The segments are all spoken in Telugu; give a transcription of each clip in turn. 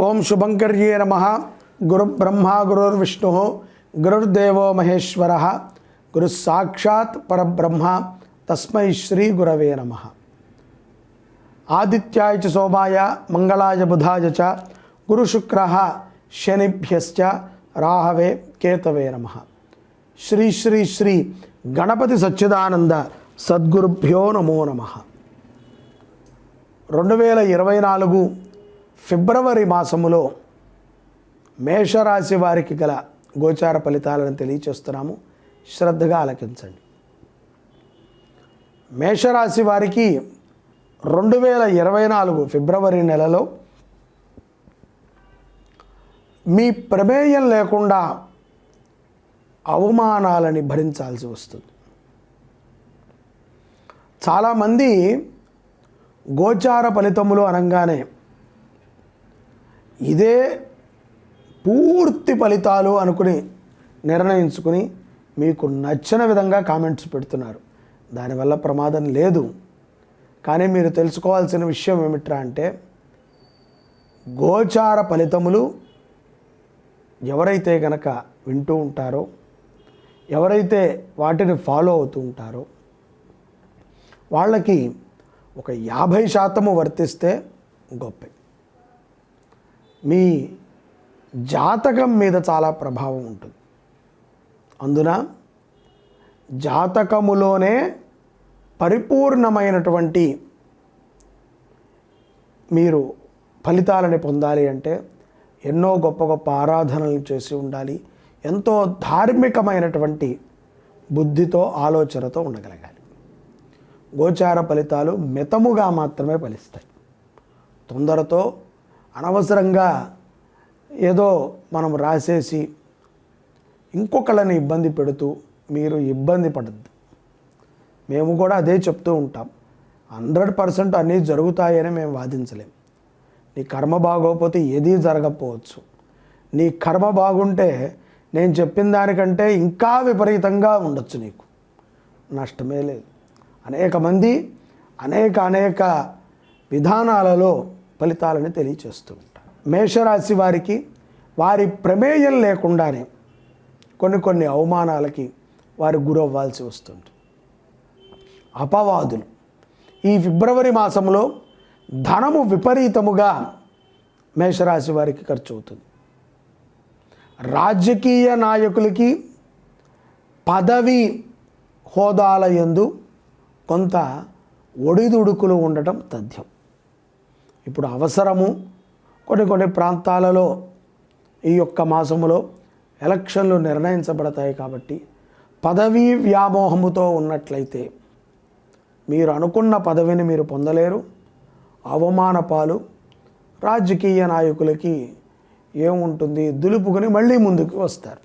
ఓం శుభంకర్యే నమ. గురుబ్రహ్మ గురుర్విష్ణు గురుర్దేవో మహేశ్వర గురు సాక్షాత్ పరబ్రహ్మ తస్మై శ్రీ గురవే నమ. ఆదిత్యాయ చ సోమాయ మంగళాయ బుధాయ చ గురుశుక్ర శనిభ్యశ్చ రాహవే కేతవే నమ. శ్రీ శ్రీ శ్రీ గణపతి సచ్చిదానంద సద్గురుభ్యో నమో నమ. రెండు వేల ఇరవై నాలుగు ఫిబ్రవరి మాసములో మేషరాశి వారికి గల గోచార ఫలితాలను తెలియచేస్తున్నాము. శ్రద్ధగా ఆలకించండి. మేషరాశి వారికి రెండు వేల ఇరవై నాలుగు ఫిబ్రవరి నెలలో మీ ప్రమేయం లేకుండా అవమానాలని భరించాల్సి వస్తుంది. చాలామంది గోచార ఫలితములు అనగానే ఇదే పూర్తి ఫలితాలు అనుకుని నిర్ణయించుకుని మీకు నచ్చిన విధంగా కామెంట్స్ పెడుతున్నారు. దానివల్ల ప్రమాదం లేదు. కానీ మీరు తెలుసుకోవాల్సిన విషయం ఏమిట్రా అంటే గోచార ఫలితములు ఎవరైతే గనక వింటూ ఉంటారో ఎవరైతే వాటిని ఫాలో అవుతూ ఉంటారో వాళ్ళకి ఒక యాభై శాతము వర్తిస్తే గొప్ప. మీ జాతకం మీద చాలా ప్రభావం ఉంటుంది. అందున జాతకములోనే పరిపూర్ణమైనటువంటి మీరు ఫలితాలని పొందాలి అంటే ఎన్నో గొప్ప గొప్ప ఆరాధనలు చేసి ఉండాలి. ఎంతో ధార్మికమైనటువంటి బుద్ధితో ఆలోచనతో ఉండగలగాలి. గోచార ఫలితాలు మితముగా మాత్రమే ఫలిస్తాయి. తొందరతో అనవసరంగా ఏదో మనం రాసేసి ఇంకొకళ్ళని ఇబ్బంది పెడుతూ మీరు ఇబ్బంది పడద్దు. మేము కూడా అదే చెప్తూ ఉంటాం. హండ్రెడ్ పర్సెంట్ అన్నీ జరుగుతాయని మేము వాదించలేం. నీ కర్మ బాగోకపోతే ఏదీ జరగకపోవచ్చు. నీ కర్మ బాగుంటే నేను చెప్పిన దానికంటే ఇంకా విపరీతంగా ఉండొచ్చు నీకు. నష్టమే లేదు. అనేక మంది అనేక అనేక విధానాలలో ఫలితాలని తెలియచేస్తూ ఉంటారు. మేషరాశి వారికి వారి ప్రమేయం లేకుండానే కొన్ని కొన్ని అవమానాలకి వారు గురవ్వాల్సి వస్తుంది. అపవాదులు. ఈ ఫిబ్రవరి మాసంలో ధనము విపరీతముగా మేషరాశి వారికి ఖర్చు అవుతుంది రాజకీయ నాయకులకి పదవి హోదాల యందు కొంత ఒడిదుడుకులు ఉండటం తథ్యం. ఇప్పుడు అవసరము కొన్ని కొన్ని ప్రాంతాలలో ఈ యొక్క మాసములో ఎలక్షన్లు నిర్ణయించబడతాయి కాబట్టి పదవీ వ్యామోహముతో ఉన్నట్లయితే మీరు అనుకున్న పదవిని మీరు పొందలేరు. అవమాన పాలు రాజకీయ నాయకులకి ఏముంటుంది? దులుపుకొని మళ్ళీ ముందుకు వస్తారు.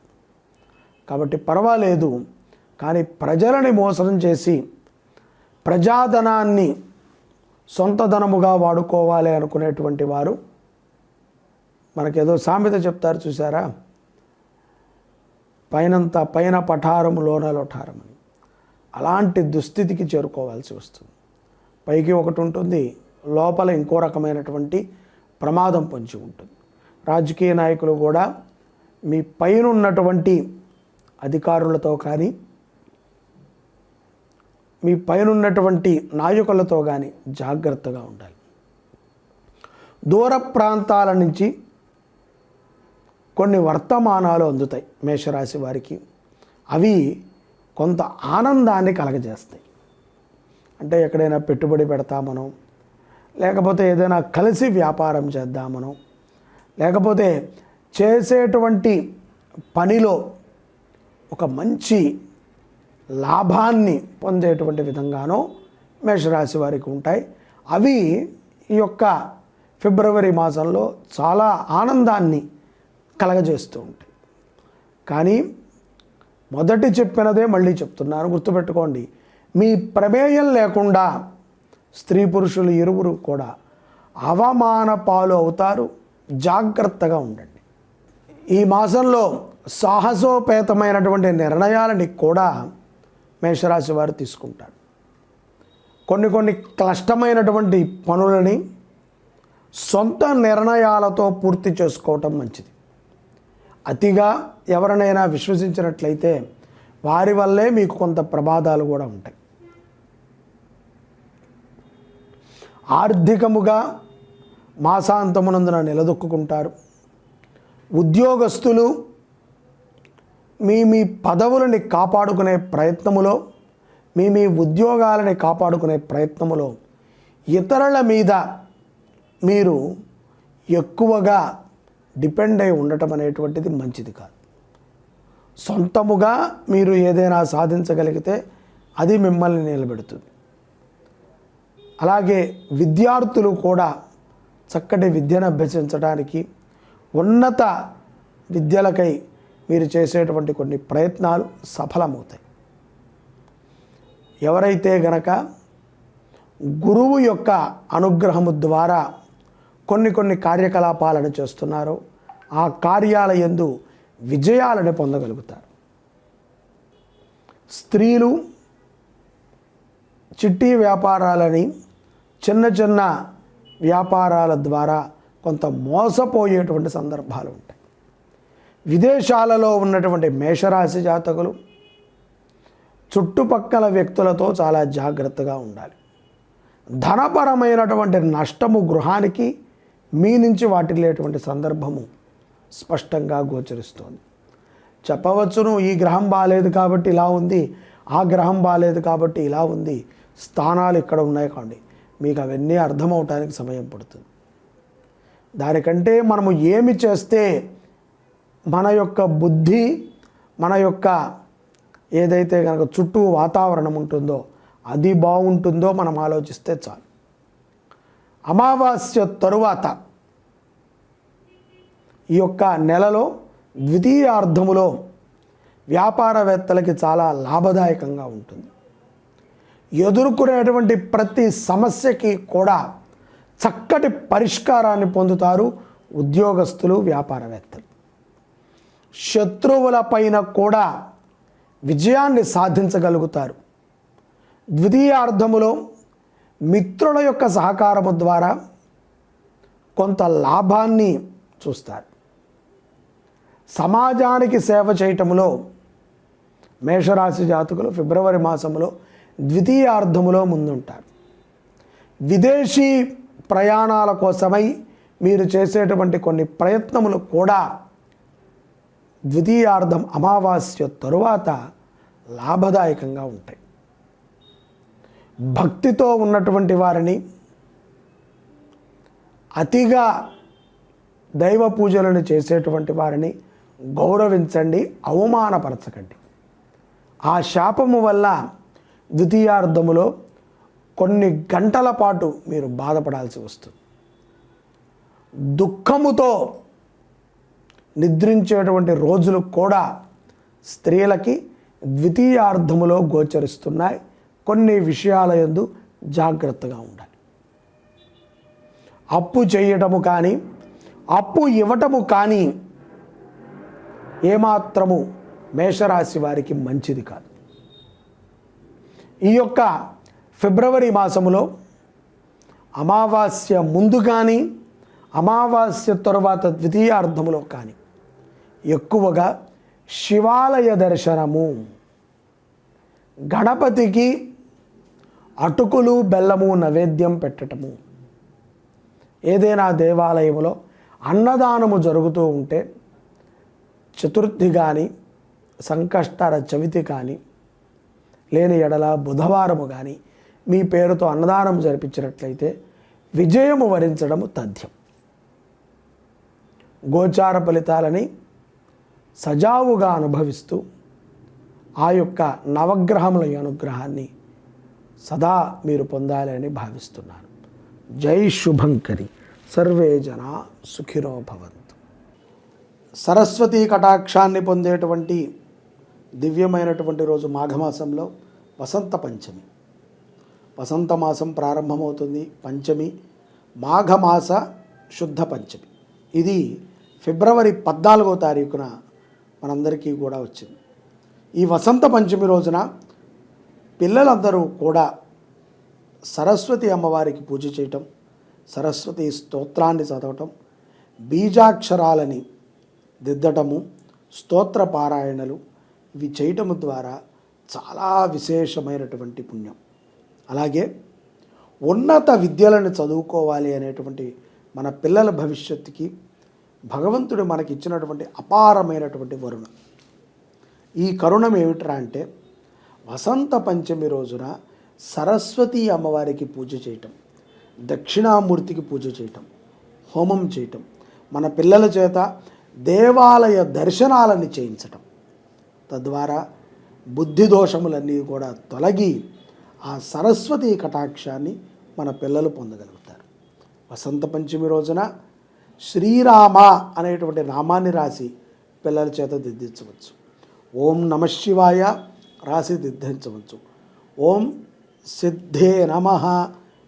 కాబట్టి పర్వాలేదు. కానీ ప్రజలని మోసం చేసి ప్రజాధనాన్ని సొంత ధనముగా వాడుకోవాలి అనుకునేటువంటి వారు మనకేదో సామెత చెప్తారు చూసారా పైనంత పైన పఠారము లోన లొఠారం అలాంటి దుస్థితికి చేరుకోవాల్సి వస్తుంది. పైకి ఒకటి ఉంటుంది లోపల ఇంకో రకమైనటువంటి ప్రమాదం పొంచి ఉంటుంది. రాజకీయ నాయకులు కూడా మీ పైన ఉన్నటువంటి అధికారులతో కానీ మీ పైనున్నటువంటి నాయకులతో కానీ జాగ్రత్తగా ఉండాలి. దూర ప్రాంతాల నుంచి కొన్ని వర్తమానాలు అందుతాయి మేషరాశి వారికి. అవి కొంత ఆనందాన్ని కలగజేస్తాయి. అంటే ఎక్కడైనా పెట్టుబడి పెడతామనో లేకపోతే ఏదైనా కలిసి వ్యాపారం చేద్దామనో లేకపోతే చేసేటువంటి పనిలో ఒక మంచి లాభాన్ని పొందేటువంటి విధంగానో మేషరాశి వారికి ఉంటాయి. అవి ఈ యొక్క ఫిబ్రవరి మాసంలో చాలా ఆనందాన్ని కలగజేస్తూ ఉంటాయి. కానీ మొదటి చెప్పినదే మళ్ళీ చెప్తున్నాను గుర్తుపెట్టుకోండి. మీ ప్రమేయం లేకుండా స్త్రీ పురుషులు ఇరువురు కూడా అవమాన పాలు అవుతారు జాగ్రత్తగా ఉండండి. ఈ మాసంలో సాహసోపేతమైనటువంటి నిర్ణయాలని కూడా మేషరాశి వారు తీసుకుంటారు. కొన్ని కొన్ని క్లిష్టమైనటువంటి పనులని సొంత నిర్ణయాలతో పూర్తి చేసుకోవటం మంచిది. అతిగా ఎవరినైనా విశ్వసించినట్లయితే వారి వల్లే మీకు కొంత ప్రమాదాలు కూడా ఉంటాయి. ఆర్థికముగా మాసాంతమునందున నిలదొక్కుంటారు ఉద్యోగస్తులు మీ మీ పదవులని కాపాడుకునే ప్రయత్నములో మీ మీ ఉద్యోగాలని కాపాడుకునే ప్రయత్నములో ఇతరుల మీద మీరు ఎక్కువగా డిపెండ్ అయి ఉండటం అనేటువంటిది మంచిది కాదు. సొంతముగా మీరు ఏదైనా సాధించగలిగితే అది మిమ్మల్ని నిలబెడుతుంది. అలాగే విద్యార్థులు కూడా చక్కటి విద్యను అభ్యసించడానికి ఉన్నత విద్యలకై మీరు చేసేటువంటి కొన్ని ప్రయత్నాలు సఫలమవుతాయి. ఎవరైతే గనక గురువు యొక్క అనుగ్రహము ద్వారా కొన్ని కొన్ని కార్యకలాపాలను చేస్తున్నారో ఆ కార్యాలయందు విజయాలను పొందగలుగుతారు. స్త్రీలు చిట్టి వ్యాపారాలని చిన్న చిన్న వ్యాపారాల ద్వారా కొంత మోసపోయేటువంటి సందర్భాలు ఉంటాయి. విదేశాలలో ఉన్నటువంటి మేషరాశి జాతకులు చుట్టుపక్కల వ్యక్తులతో చాలా జాగ్రత్తగా ఉండాలి. ధనపరమైనటువంటి నష్టము గృహానికి మీ నుంచి వాటిల్లేటువంటి సందర్భము స్పష్టంగా గోచరిస్తోంది. చెప్పవచ్చును ఈ గ్రహం బాగాలేదు కాబట్టి ఇలా ఉంది ఆ గ్రహం బాగాలేదు కాబట్టి ఇలా ఉంది స్థానాలు ఇక్కడ ఉన్నాయి కాండి. మీకు అవన్నీ అర్థమవటానికి సమయం పడుతుంది. దానికంటే మనము ఏమి చేస్తే మన యొక్క బుద్ధి మన యొక్క ఏదైతే కనుక చుట్టూ వాతావరణం ఉంటుందో అది బాగుంటుందో మనం ఆలోచిస్తే చాలు. అమావాస్య తరువాత ఈ యొక్క నెలలో ద్వితీయార్థములో వ్యాపారవేత్తలకి చాలా లాభదాయకంగా ఉంటుంది. ఎదుర్కొనేటువంటి ప్రతి సమస్యకి కూడా చక్కటి పరిష్కారాన్ని పొందుతారు ఉద్యోగస్తులు వ్యాపారవేత్తలు. శత్రువుల పైన కూడా విజయాన్ని సాధించగలుగుతారు. ద్వితీయార్థములో మిత్రుల యొక్క సహకారము ద్వారా కొంత లాభాన్ని చూస్తారు. సమాజానికి సేవ చేయటంలో మేషరాశి జాతకులు ఫిబ్రవరి మాసంలో ద్వితీయార్థములో ముందుంటారు. విదేశీ ప్రయాణాల కోసమై మీరు చేసేటువంటి కొన్ని ప్రయత్నములు కూడా ద్వితీయార్థం అమావాస్య తరువాత లాభదాయకంగా ఉంటాయి. భక్తితో ఉన్నటువంటి వారిని అతిగా దైవ పూజలను చేసేటువంటి వారిని గౌరవించండి అవమానపరచకండి. ఆ శాపము వల్ల ద్వితీయార్థములో కొన్ని గంటల పాటు మీరు బాధపడాల్సి వస్తుంది. దుఃఖముతో నిద్రించేటువంటి రోజులు కూడా స్త్రీలకి ద్వితీయార్థములో గోచరిస్తున్నాయి. కొన్ని విషయాల ఎందు జాగ్రత్తగా ఉండాలి. అప్పు చేయటము కానీ అప్పు ఇవ్వటము కానీ ఏమాత్రము మేషరాశి వారికి మంచిది కాదు. ఈ యొక్క ఫిబ్రవరి మాసములో అమావాస్య ముందు కానీ అమావాస్య తరువాత ద్వితీయార్థములో కానీ ఎక్కువగా శివాలయ దర్శనము. గణపతికి అటుకులు బెల్లము నైవేద్యం పెట్టటము. ఏదైనా దేవాలయంలో అన్నదానము జరుగుతూ ఉంటే చతుర్థి కానీ సంకష్టర చవితి కానీ లేని ఎడల బుధవారము కానీ మీ పేరుతో అన్నదానం జరిపించినట్లయితే విజయము వరించడము తథ్యం. గోచార ఫలితాలని సజావుగా అనుభవిస్తూ ఆ యొక్క నవగ్రహముల అనుగ్రహాన్ని సదా మీరు పొందాలని భావిస్తున్నాను జై శుభంకరి. సర్వే జన సుఖిరో భవంతు. సరస్వతీ కటాక్షాన్ని పొందేటువంటి దివ్యమైనటువంటి రోజు మాఘమాసంలో వసంత పంచమి. వసంత మాసం ప్రారంభమవుతుంది. పంచమి మాఘమాస శుద్ధ పంచమి. ఇది ఫిబ్రవరి పద్నాలుగో తారీఖున మనందరికీ కూడా వచ్చింది. ఈ వసంత పంచమి రోజున పిల్లలందరూ కూడా సరస్వతి అమ్మవారికి పూజ చేయటం సరస్వతి స్తోత్రాన్ని చదవటం బీజాక్షరాలని దిద్దటము స్తోత్ర పారాయణలు ఇవి చేయటము ద్వారా చాలా విశేషమైనటువంటి పుణ్యం. అలాగే ఉన్నత విద్యలను చదువుకోవాలి అనేటువంటి మన పిల్లల భవిష్యత్తుకి భగవంతుడు మనకి ఇచ్చినటువంటి అపారమైనటువంటి వరుణం. ఈ కరుణం ఏమిట్రా అంటే వసంత పంచమి రోజున సరస్వతి అమ్మవారికి పూజ చేయటం దక్షిణామూర్తికి పూజ చేయటం హోమం చేయటం మన పిల్లల చేత దేవాలయ దర్శనాలని చేయించటం. తద్వారా బుద్ధి దోషములన్నీ కూడా తొలగి ఆ సరస్వతి కటాక్షాన్ని మన పిల్లలు పొందగలుగుతారు. వసంత పంచమి రోజున శ్రీరామ అనేటువంటి నామాన్ని రాసి పిల్లల చేత దిద్దించవచ్చు. ఓం నమ శివాయ రాసి దిద్దించవచ్చు. ఓం సిద్ధే నమ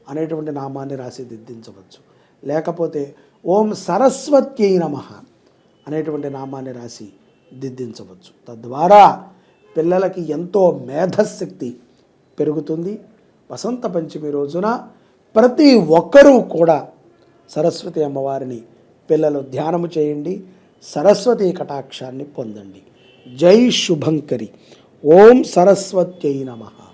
అనేటువంటి నామాన్ని రాసి దిద్దించవచ్చు. లేకపోతే ఓం సరస్వత్యై నమ అనేటువంటి నామాన్ని రాసి దిద్దించవచ్చు. తద్వారా పిల్లలకి ఎంతో మేధశక్తి పెరుగుతుంది. వసంత పంచమి రోజున ప్రతి ఒక్కరూ కూడా సరస్వతి అమ్మవారిని పిల్లలు ధ్యానము చేయండి సరస్వతి కటాక్షాన్ని పొందండి. జై శుభంకరి. ఓం సరస్వత్యై నమః.